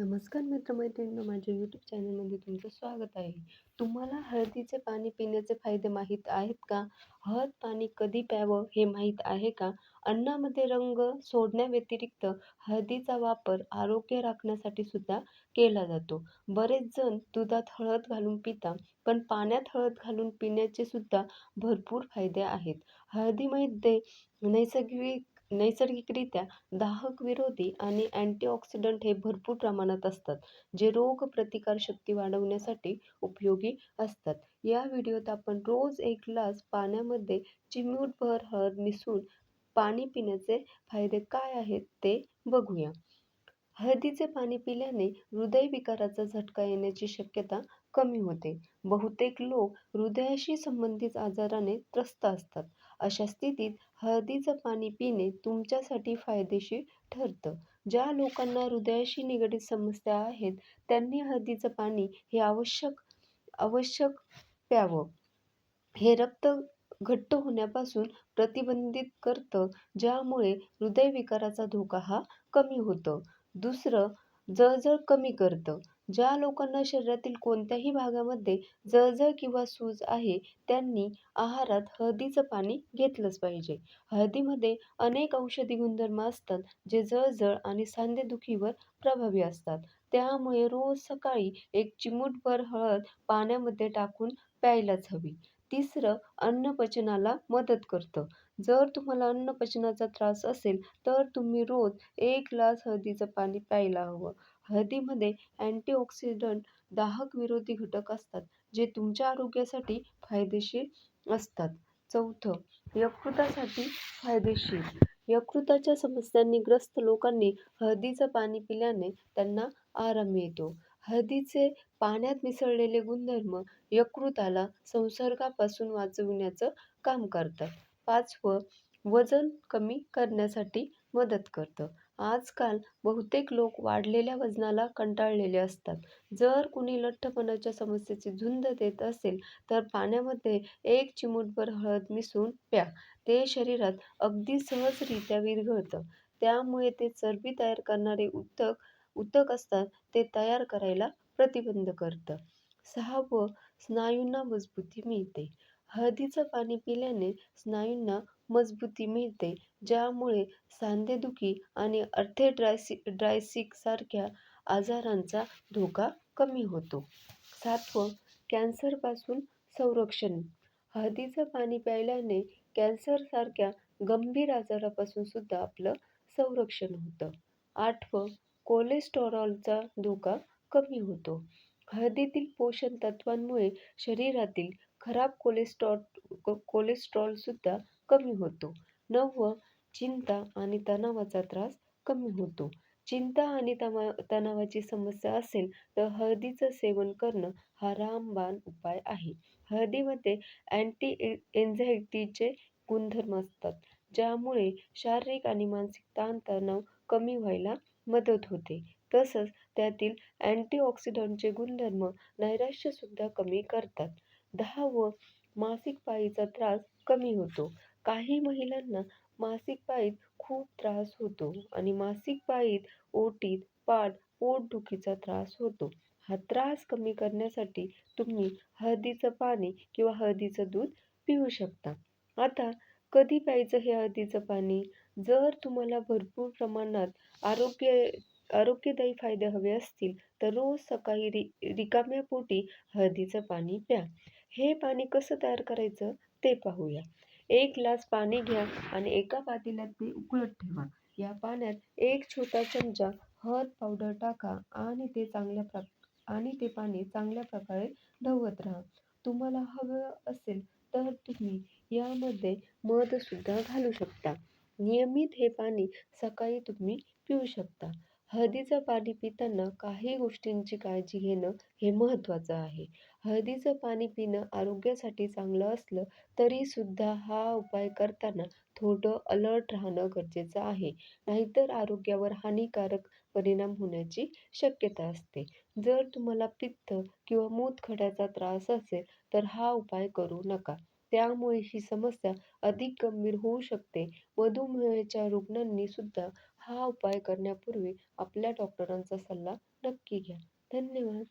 नमस्कार मित्रमैत्रिणींनो माझ्या यूट्यूब चॅनलमध्ये तुमचं स्वागत आहे. तुम्हाला हळदीचे पाणी पिण्याचे फायदे माहीत आहेत का? हळद पाणी कधी प्यावं हे माहीत आहे का? अन्नामध्ये रंग सोडण्याव्यतिरिक्त हळदीचा वापर आरोग्य राखण्यासाठी सुद्धा केला जातो. बरेच जण दुधात हळद घालून पिता पण पाण्यात हळद घालून पिण्याचे सुद्धा भरपूर फायदे आहेत. हळदीमध्ये नैसर्गिक नैसर्गिकरित्या दाहक विरोधी आणि अँटीऑक्सिडंट हे भरपूर प्रमाणात असतात जे रोग प्रतिकारशक्ती वाढवण्यासाठी उपयोगी असतात. या व्हिडिओत आपण रोज एक ग्लास पाण्यामध्ये चिमूटभर हळद मिसळून पाणी पिण्याचे फायदे काय आहेत ते बघूया. हळदीचे पाणी पिल्याने हृदयविकाराचा झटका येण्याची शक्यता कमी होते. बहुतेक लोक हृदयाशी संबंधित आजाराने त्रस्त असतात. अशा स्थितीत हळदीचं पाणी पिणे तुमच्यासाठी फायदेशीर ठरतं. ज्या लोकांना हृदयाशी निगडीत समस्या आहेत त्यांनी हळदीचं पाणी हे आवश्यक आवश्यक प्यावं. हे रक्त घट्ट होण्यापासून प्रतिबंधित करतं ज्यामुळे हृदयविकाराचा धोका हा कमी होतो. दुसरं जळजळ कमी करतं. ज्या लोकांना शरीरातील कोणत्याही भागामध्ये जळजळ किंवा सूज आहे त्यांनी आहारात हळदीचं पाणी घेतलंच पाहिजे. हळदीमध्ये अनेक औषधी गुणधर्म असतात जे जळजळ आणि सांधेदुखीवर प्रभावी असतात. त्यामुळे रोज सकाळी एक चिमूटभर हळद पाण्यामध्ये टाकून प्यायलाच हवी. तिसरं अन्नपचनाला मदत करतं. जर तुम्हाला अन्नपचनाचा त्रास असेल तर तुम्ही रोज एक ग्लास हळदीचं पाणी प्यायला हवं. हळदीमध्ये अँटीऑक्सिडंट दाहक विरोधी घटक असतात जे तुमच्या आरोग्यासाठी फायदेशीर असतात. चौथं यकृतासाठी फायदेशीर. यकृताच्या समस्यांनी ग्रस्त लोकांनी हळदीचं पाणी पिल्याने त्यांना आराम मिळतो. हळदीचे पाण्यात मिसळलेले गुणधर्म यकृताला संसर्गापासून वाचविण्याचं काम करतात. पाचवं वजन कमी करण्यासाठी मदत करतं. आजकाल बहुतेक लोक वाढलेल्या वजनाला कंटाळलेले असतात. जर कुणी लठ्ठपणाच्या समस्येची झुंज देत असेल तर पाण्यामध्ये एक चिमूटभर हळद मिसळून प्या. ते शरीरात अगदी सहजरित्या विरघळतं. त्यामुळे ते चरबी तयार करणारे उत्तक उत्तक असतात ते तयार करायला प्रतिबंध करतं. सहावं स्नायूंना मजबूती मिळते. हळदीचं पाणी पिल्याने स्नायूंना मजबूती मिळते ज्यामुळे सांधेदुखी आणि अर्थेड्रायसि ड्रायसिक सारख्या आजारांचा धोका कमी होतो. सातवं कॅन्सरपासून संरक्षण. हळदीचं पाणी प्यायल्याने कॅन्सरसारख्या गंभीर आजारापासून सुद्धा आपलं संरक्षण होतं. आठवं कोलेस्टेरॉलचा धोका कमी होतो. हळदीतील पोषण तत्वांमुळे शरीरातील खराब कोलेस्ट्रॉल कोलेस्ट्रॉलसुद्धा कमी होतो. नववं चिंता आणि तणावाचा त्रास कमी होतो. चिंता आणि तमा तणावाची समस्या असेल तर हळदीचं सेवन करणं हा रामबाण उपाय आहे. हळदीमध्ये अँटी एन्झायटीचे गुणधर्म असतात ज्यामुळे शारीरिक आणि मानसिक ताणतणाव कमी व्हायला मदत होते. तसंच त्यातील अँटीऑक्सिडंटचे गुणधर्म नैराश्यसुद्धा कमी करतात. दहा व मासिक पाळीचा त्रास कमी होतो. काही महिलांना मासिक पाळीत खूप त्रास होतो आणि मासिक पाळीत ओटीत पाठ पोटदुखीचा त्रास होतो. हा त्रास कमी करण्यासाठी तुम्ही हळदीचं पाणी किंवा हळदीचं दूध पिऊ शकता. आता कधी प्यायचं हे हळदीचं पाणी? जर तुम्हाला भरपूर प्रमाणात आरोग्य आरोग्यदायी फायदे हवे असतील तर रोज सकाळी रि रिकाम्या पोटी हळदीचं पाणी प्या. हे पाणी कसं तयार करायचं ते पाहूया. एक ग्लास पाणी घ्या आणि एका पातेल्यात ते उकळत ठेवा. या पाण्यात एक छोटा चमचा हळद पावडर टाका आणि ते चांगल्या प्र आणि ते पाणी चांगल्या प्रकारे ढवळत राहा. तुम्हाला हवं असेल तर तुम्ही यामध्ये मधसुद्धा घालू शकता. नियमित हे पाणी सकाळी तुम्ही पिऊ शकता. हळदीचं पाणी पिताना काही गोष्टींची काळजी घेणं हे महत्त्वाचं आहे. हळदीचं पाणी पिणं आरोग्यासाठी चांगलं असलं तरीसुद्धा हा उपाय करताना थोडं अलर्ट राहणं गरजेचं आहे. नाहीतर आरोग्यावर हानिकारक परिणाम होण्याची शक्यता असते. जर तुम्हाला पित्त किंवा मूतखड्याचा त्रास असेल तर हा उपाय करू नका. त्यामुळे ही समस्या अधिक गंभीर होऊ शकते. मधुमेहाच्या रुग्णांनी सुद्धा हा उपाय करण्यापूर्वी आपल्या डॉक्टरांचा सल्ला नक्की घ्या. धन्यवाद.